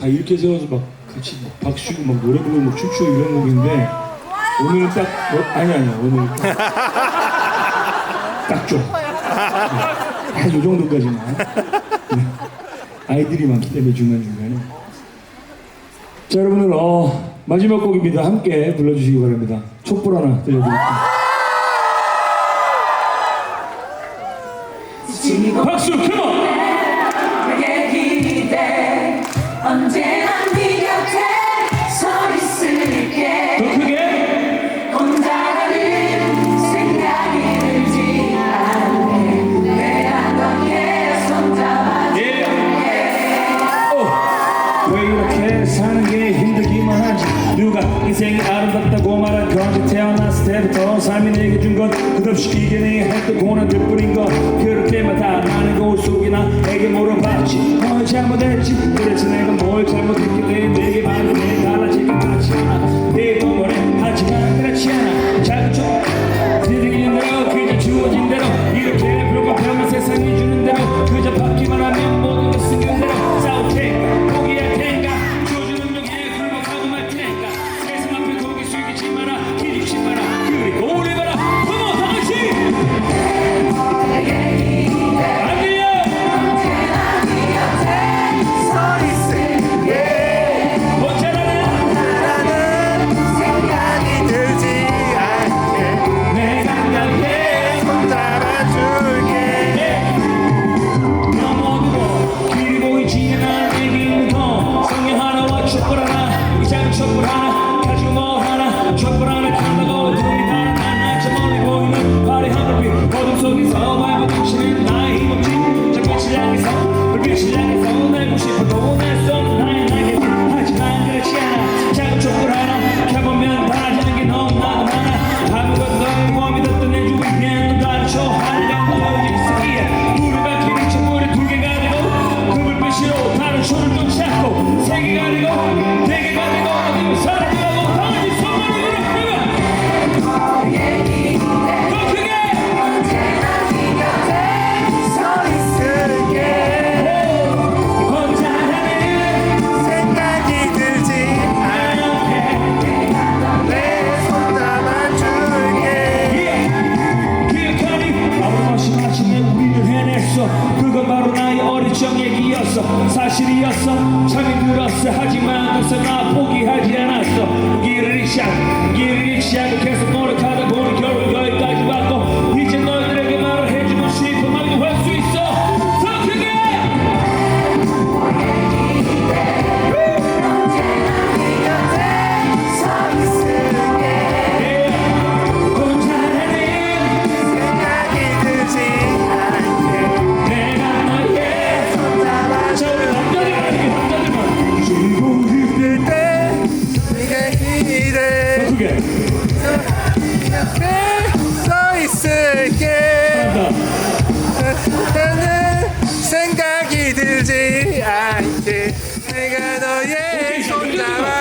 다 이렇게 세워서 막 같이 박수고 막 노래 부르고 막 춤추고 이런 곡인데 오늘은 딱 어, 아니 아니야 오늘 딱 좋아. 네. 정도까지만 네. 아이들이 많기 때문에 중간 중간에. 자 여러분들 어, 마지막 곡입니다. 함께 불러주시기 바랍니다. 촛불 하나 들려드릴게요. 박수 컴온! 언제 태어났을 때부터 삶이 내게 준 것 끝없이 이겨내야 했던 고난들 뿐인 것. 그럴 때마다 나는 그 고속이나 에게 물어봤지. 뭘 잘못했지. 그래서 내가 뭘 잘못 꿈이었어. 사실이었어. 잠이 들었어. 하지만 그래서 나 포기하지 않았어. 길을 잃지 않고 길을 잃지 않고 계속 멀어 Claro.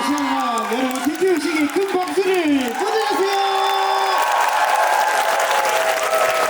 다시 한번 여러분 TT 의식에 큰 박수를